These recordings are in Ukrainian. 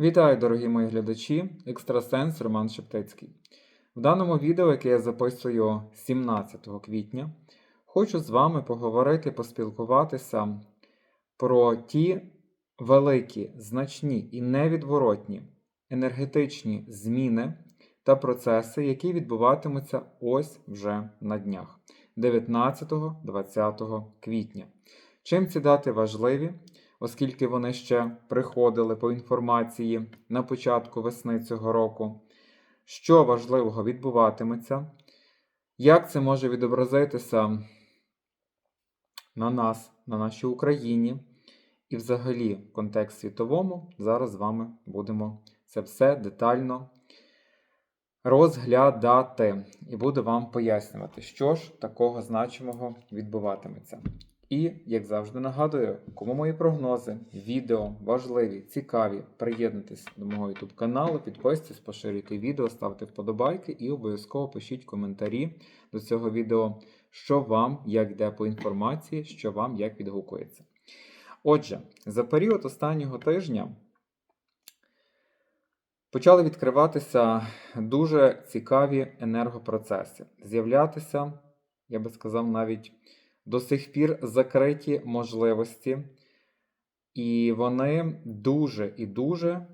Вітаю, дорогі мої глядачі, екстрасенс Роман Шептицький. В даному відео, яке я записую 17 квітня, хочу з вами поговорити, поспілкуватися про ті великі, значні і невідворотні енергетичні зміни та процеси, які відбуватимуться ось вже на днях 19-20 квітня. Чим ці дати важливі? Оскільки вони ще приходили по інформації на початку весни цього року. Що важливого відбуватиметься? Як це може відобразитися на нас, на нашій Україні? І взагалі, в контекст світовому, зараз з вами будемо це все детально розглядати і буду вам пояснювати, що ж такого значимого відбуватиметься. І, як завжди, нагадую, кому мої прогнози, відео важливі, цікаві, приєднуйтесь до мого YouTube каналу, підписуйтесь, поширюйте відео, ставте вподобайки і обов'язково пишіть коментарі до цього відео, що вам як йде по інформації, що вам як відгукується. Отже, за період останнього тижня почали відкриватися дуже цікаві енергопроцеси, з'являтися, я би сказав, навіть до сих пір закриті можливості, і вони дуже і дуже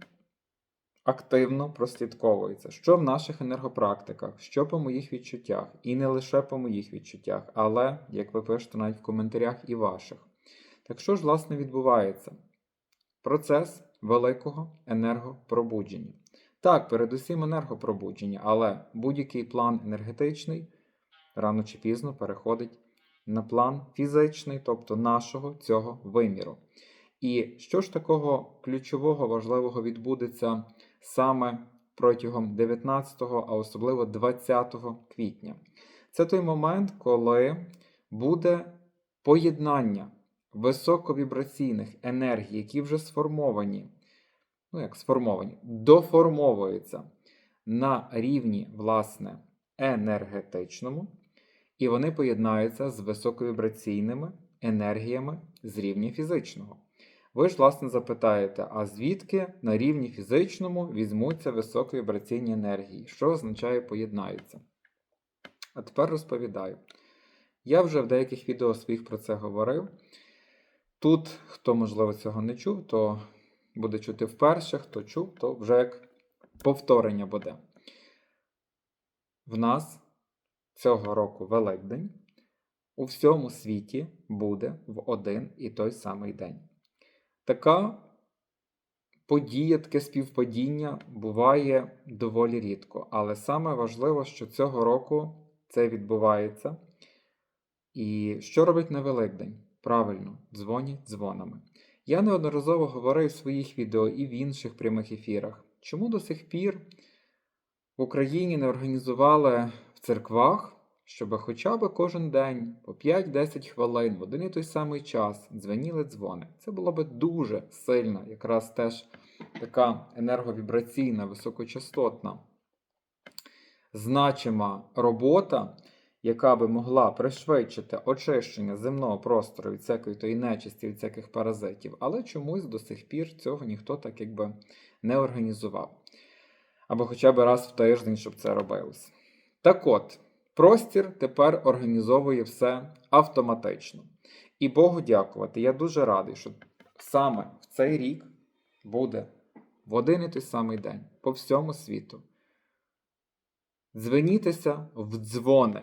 активно прослідковуються. Що в наших енергопрактиках, що по моїх відчуттях, і не лише по моїх відчуттях, але, як ви пишете навіть в коментарях, і ваших. Так що ж, власне, відбувається? Процес великого енергопробудження. Так, передусім енергопробудження, але будь-який план енергетичний рано чи пізно переходить на план фізичний, тобто нашого цього виміру. І що ж такого ключового важливого відбудеться саме протягом 19, а особливо 20 квітня? Це той момент, коли буде поєднання високовібраційних енергій, які вже сформовані, ну як сформовані, доформовуються на рівні, власне, енергетичному і вони поєднаються з високовібраційними енергіями з рівня фізичного. Ви ж, власне, запитаєте, а звідки на рівні фізичному візьмуться високовібраційні енергії? Що означає поєднаються? А тепер розповідаю. Я вже в деяких відео своїх про це говорив. Тут, хто, можливо, цього не чув, то буде чути вперше, хто чув, то вже як повторення буде. В нас цього року Великдень у всьому світі буде в один і той самий день. Така подія, таке співпадіння буває доволі рідко. Але саме важливо, що цього року це відбувається. І що робить на Великдень? Правильно, дзвонять дзвонами. Я неодноразово говорив в своїх відео і в інших прямих ефірах, чому до сих пір в Україні не організували церквах, щоб хоча б кожен день по 5-10 хвилин в один і той самий час дзвеніли дзвони. Це було б дуже сильна, якраз теж така енерговібраційна, високочастотна, значима робота, яка би могла пришвидшити очищення земного простору від всякої тої нечисті, від всяких паразитів, але чомусь до сих пір цього ніхто так якби не організував. Або хоча б раз в тиждень, щоб це робилось. Так от, простір тепер організовує все автоматично. І Богу дякувати. Я дуже радий, що саме в цей рік буде в один і той самий день по всьому світу. Дзвенітися в дзвони.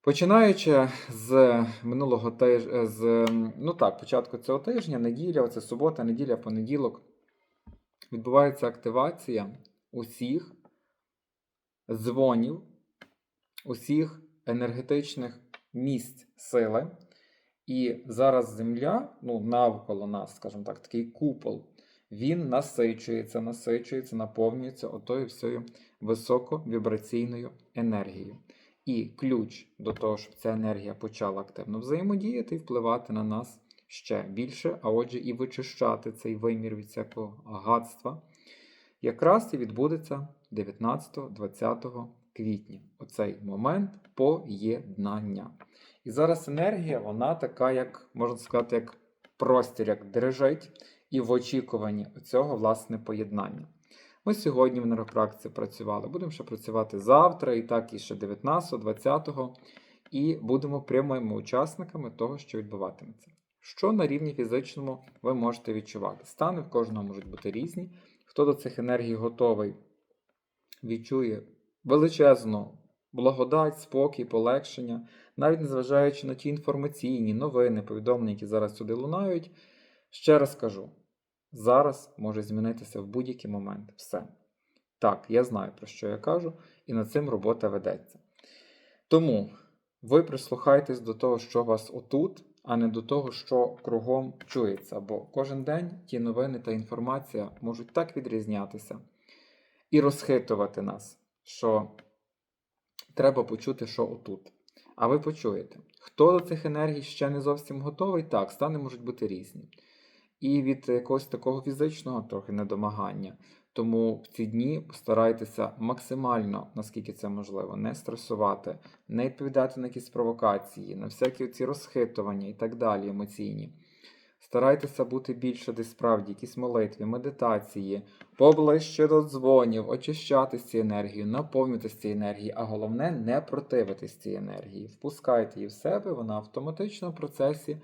Починаючи з минулого тижня, з, ну так, початку цього тижня, неділя, це субота, неділя, понеділок, відбувається активація усіх дзвонів, усіх енергетичних місць сили. І зараз Земля, ну, навколо нас, скажімо так, такий купол, він насичується, насичується, наповнюється отою всією високовібраційною енергією. І ключ до того, щоб ця енергія почала активно взаємодіяти і впливати на нас ще більше, а отже, і вичищати цей вимір від всякого гадства, якраз і відбудеться 19-20 квітня. Оцей момент поєднання. І зараз енергія, вона така, як, можна сказати, як простір, як дрижить. і в очікуванні цього власне поєднання. Ми сьогодні в енергопрактиці працювали. Будемо ще працювати завтра, і так і ще 19, 20, і будемо прямими учасниками того, що відбуватиметься. Що на рівні фізичному ви можете відчувати? Стани в кожного можуть бути різні. Хто до цих енергій готовий, відчує величезну благодать, спокій, полегшення, навіть незважаючи на ті інформаційні новини, повідомлення, які зараз сюди лунають. Ще раз кажу: зараз може змінитися в будь-який момент все. Так, я знаю, про що я кажу, і над цим робота ведеться. Тому ви прислухайтесь до того, що вас отут, а не до того, що кругом чується. Бо кожен день ті новини та інформація можуть так відрізнятися і розхитувати нас, що треба почути, що отут. А ви почуєте, хто до цих енергій ще не зовсім готовий, так, стани можуть бути різні. І від якогось такого фізичного трохи недомагання. Тому в ці дні постарайтеся максимально, наскільки це можливо, не стресувати, не відповідати на якісь провокації, на всякі ці розхитування і так далі емоційні. Старайтеся бути більше десь справді, якісь молитві, медитації, поближче до дзвонів, очищати ці енергії, наповнюватися цією енергією, а головне не противитись цій енергії. Впускайте її в себе, вона автоматично в процесі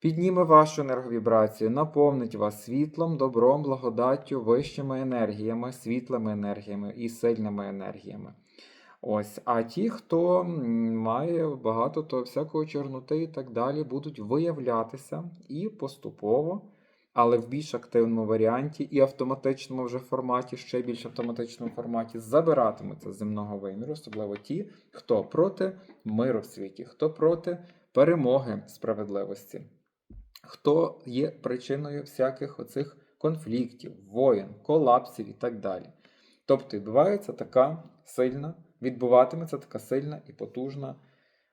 підніме вашу енерговібрацію, наповнить вас світлом, добром, благодаттю, вищими енергіями, світлими енергіями і сильними енергіями. Ось, а ті, хто має багато то всякої чорноти і так далі, будуть виявлятися і поступово, але в більш активному варіанті і автоматичному вже форматі, ще більш автоматичному форматі, забиратимуться земного виміру, особливо ті, хто проти миру в світі, хто проти перемоги справедливості, хто є причиною всяких оцих конфліктів, воєн, колапсів і так далі. Тобто відбувається така сильна, відбуватиметься така сильна і потужна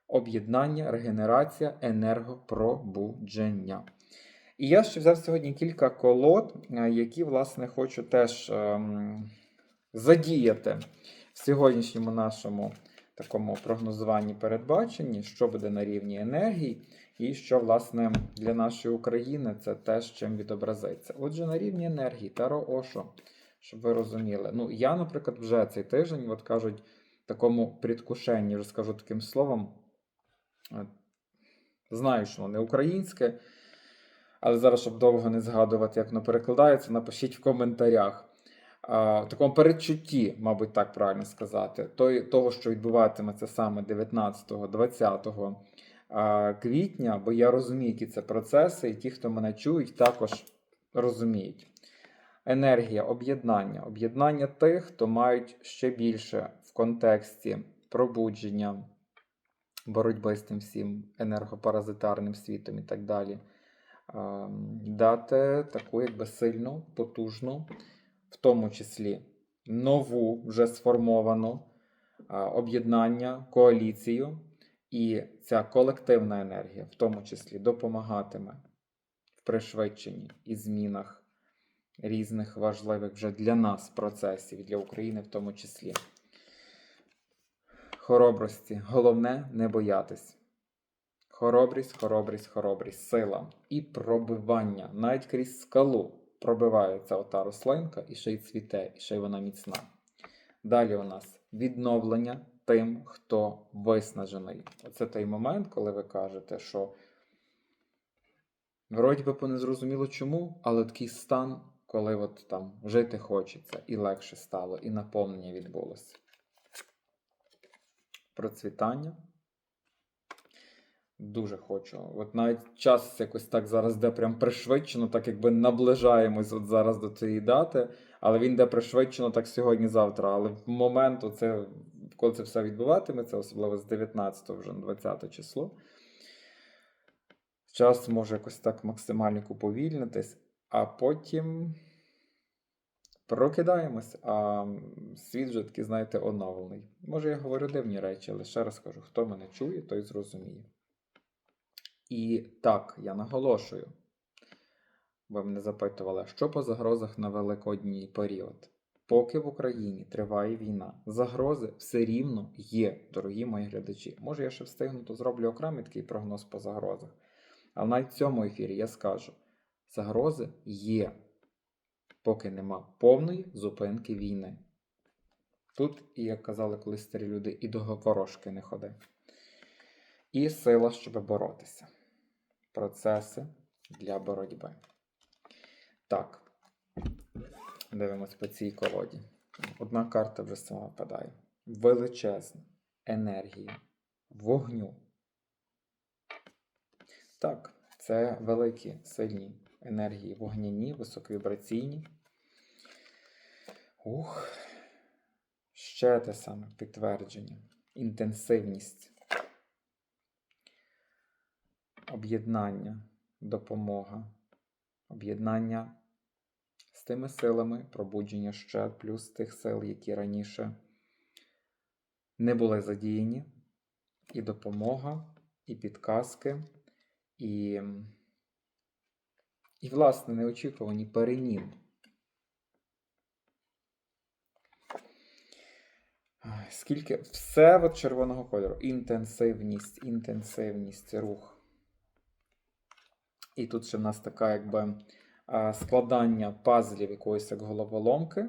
об'єднання, регенерація, енергопробудження. І я ще взяв сьогодні кілька колод, е, які, власне, хочу теж ем, задіяти в сьогоднішньому нашому такому прогнозуванні передбаченні, що буде на рівні енергії, і що, власне, для нашої України це теж чим відобразиться. Отже, на рівні енергії Таро Ошо, щоб ви розуміли. Ну, я, наприклад, вже цей тиждень, от кажуть, такому предвкушенні, вже скажу таким словом, знаю, що воно не українське. Але зараз, щоб довго не згадувати, як воно перекладається, напишіть в коментарях. В такому передчутті, мабуть, так правильно сказати, того, що відбуватиметься саме 19-20 квітня, бо я розумію, які це процеси, і ті, хто мене чують, також розуміють. Енергія, об'єднання, об'єднання тих, хто мають ще більше в контексті пробудження, боротьби з тим всім енергопаразитарним світом і так далі дати таку якби сильну, потужну, в тому числі нову вже сформовану об'єднання, коаліцію, і ця колективна енергія, в тому числі, допомагатиме в пришвидшенні і змінах різних важливих вже для нас процесів, для України в тому числі. Хоробрості. Головне не боятись. Хоробрість, хоробрість, хоробрість, сила і пробивання. Навіть крізь скалу пробивається ота рослинка і ще й цвіте, і ще й вона міцна. Далі у нас відновлення тим, хто виснажений. Оце той момент, коли ви кажете, що вроді би по незрозуміло чому, але такий стан, коли от там жити хочеться, і легше стало, і наповнення відбулося. Процвітання. Дуже хочу. От навіть час якось так зараз де прям пришвидшено, так якби наближаємось от зараз до цієї дати, але він де пришвидшено так сьогодні-завтра. Але в момент, оце, коли це все відбуватиметься, особливо з 19 вже на 20 число, час може якось так максимально уповільнитись, а потім прокидаємось, а світ вже такий, знаєте, оновлений. Може, я говорю дивні речі, але ще раз кажу, хто мене чує, той зрозуміє. І так, я наголошую, ви мене запитували, що по загрозах на великодній період. Поки в Україні триває війна, загрози все рівно є, дорогі мої глядачі. Може, я ще встигну, то зроблю окремий такий прогноз по загрозах. Але навіть цьому ефірі я скажу: Загрози є, поки нема повної зупинки війни. Тут, як казали колись старі люди, і до ворожки не ходи. І сила, щоб боротися. Процеси для боротьби. Так. Дивимось по цій колоді. Одна карта вже сама випадає. Величезна енергія вогню. Так, це великі, сильні енергії вогняні, високовібраційні. Ух. Ще те саме підтвердження. Інтенсивність. Об'єднання, допомога. Об'єднання з тими силами, пробудження ще плюс тих сил, які раніше не були задіяні. І допомога, і підказки, і, і власне, неочікувані переміни. Скільки все от червоного кольору. Інтенсивність, інтенсивність, рух. І тут ще в нас така, якби складання пазлів якоїсь як головоломки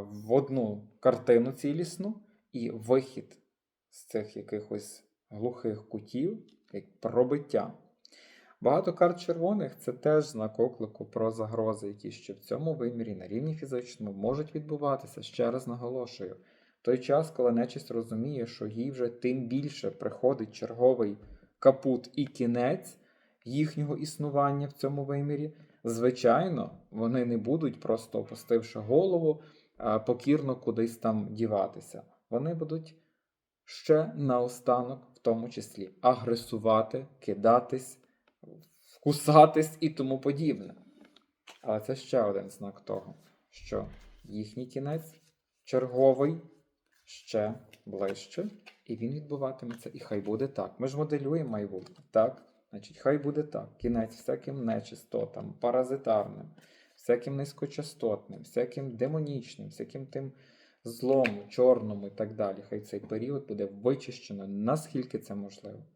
в одну картину цілісну і вихід з цих якихось глухих кутів, як пробиття. Багато карт червоних це теж знак оклику про загрози, які ще в цьому вимірі на рівні фізичному можуть відбуватися. Ще раз наголошую. В той час, коли нечисть розуміє, що їй вже тим більше приходить черговий капут і кінець їхнього існування в цьому вимірі, звичайно, вони не будуть, просто опустивши голову, покірно кудись там діватися. Вони будуть ще наостанок, в тому числі, агресувати, кидатись, кусатись і тому подібне. Але це ще один знак того, що їхній кінець черговий ще ближче, і він відбуватиметься, і хай буде так. Ми ж моделюємо майбутнє, так? Значить, хай буде так. Кінець всяким нечистотам, паразитарним, всяким низькочастотним, всяким демонічним, всяким тим злому, чорному і так далі. Хай цей період буде вичищено, наскільки це можливо.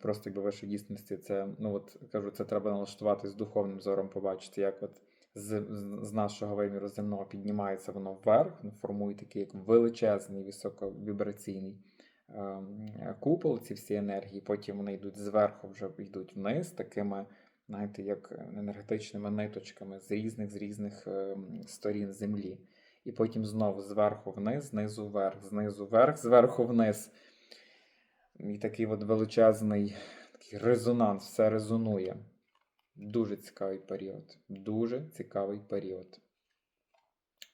Просто якби в дійсності це, ну от кажу, це треба налаштувати з духовним зором, побачити, як от з, з- нашого виміру земного піднімається воно вверх, ну, формує такий як величезний високовібраційний ем, купол, ці всі енергії, потім вони йдуть зверху, вже йдуть вниз, такими, знаєте, як енергетичними ниточками з різних з різних ем, сторін землі. І потім знову зверху вниз, знизу вверх, знизу вверх, зверху вниз. І такий от величезний такий резонанс, все резонує. Дуже цікавий період. Дуже цікавий період.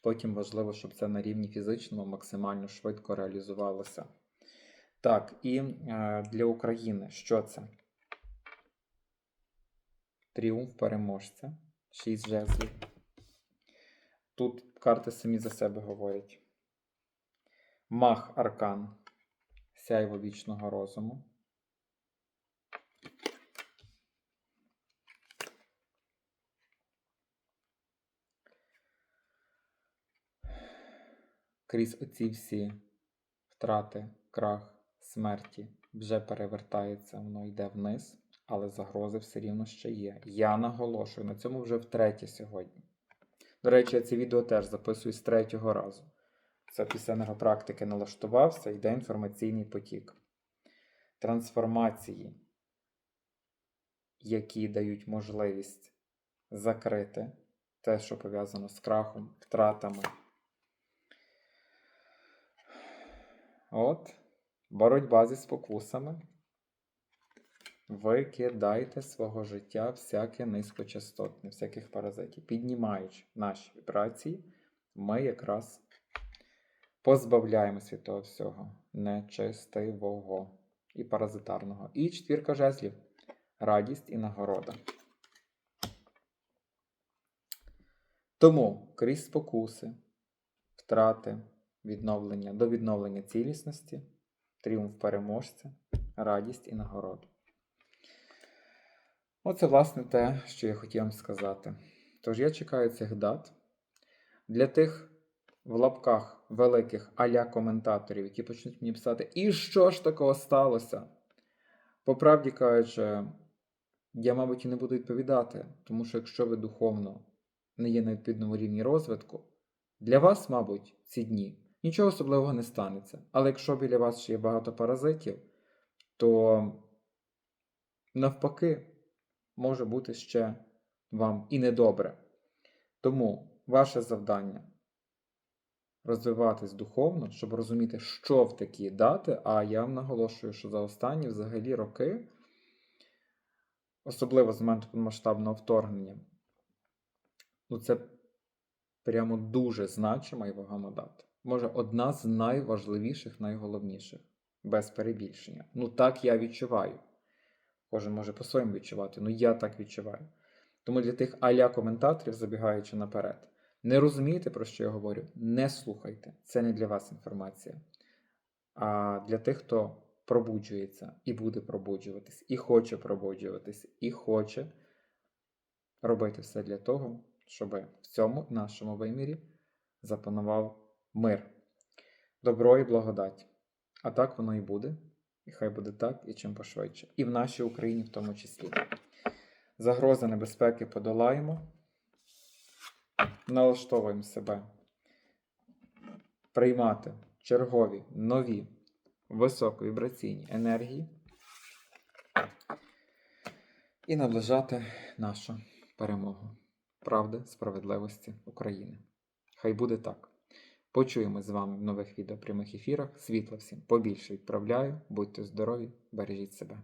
Потім важливо, щоб це на рівні фізичному максимально швидко реалізувалося. Так, і е, для України що це? Тріумф переможця. Шість жезлів. Тут карти самі за себе говорять. Мах аркан. Сяйво вічного розуму. Крізь оці всі втрати, крах, смерті вже перевертається, воно йде вниз, але загрози все рівно ще є. Я наголошую на цьому вже втретє сьогодні. До речі, я це відео теж записую з третього разу. Це після енергопрактики налаштувався, йде інформаційний потік. Трансформації, які дають можливість закрити те, що пов'язано з крахом, втратами. От, боротьба зі спокусами. Викидайте свого життя всяке низькочастотне, всяких паразитів. Піднімаючи наші вібрації, ми якраз позбавляємося від того всього нечистивого і паразитарного. І четвірка жезлів радість і нагорода. Тому крізь спокуси, втрати, відновлення до відновлення цілісності, тріумф переможця, радість і нагорода. Оце, власне, те, що я хотів вам сказати. Тож я чекаю цих дат. Для тих в лапках великих аля коментаторів, які почнуть мені писати, і що ж такого сталося? По правді кажучи, я, мабуть, і не буду відповідати, тому що якщо ви духовно не є на відповідному рівні розвитку, для вас, мабуть, ці дні нічого особливого не станеться. Але якщо біля вас ще є багато паразитів, то навпаки може бути ще вам і недобре. Тому ваше завдання розвиватись духовно, щоб розуміти, що в такі дати. А я наголошую, що за останні взагалі роки, особливо з моменту повномасштабного вторгнення, ну це прямо дуже значима і вагома дата. Може, одна з найважливіших, найголовніших, без перебільшення. Ну так я відчуваю. Кожен може по-своєму відчувати, ну я так відчуваю. Тому для тих аля коментаторів, забігаючи наперед, не розумієте, про що я говорю? Не слухайте. Це не для вас інформація. А для тих, хто пробуджується і буде пробуджуватись, і хоче пробуджуватись, і хоче робити все для того, щоб в цьому нашому вимірі запанував мир, добро і благодать. А так воно і буде. І хай буде так, і чим пошвидше. І в нашій Україні в тому числі. Загрози небезпеки подолаємо, налаштовуємо себе приймати чергові нові високовібраційні енергії і наближати нашу перемогу правди, справедливості України. Хай буде так. Почуємось з вами в нових відео прямих ефірах. Світла всім побільше відправляю. Будьте здорові, бережіть себе.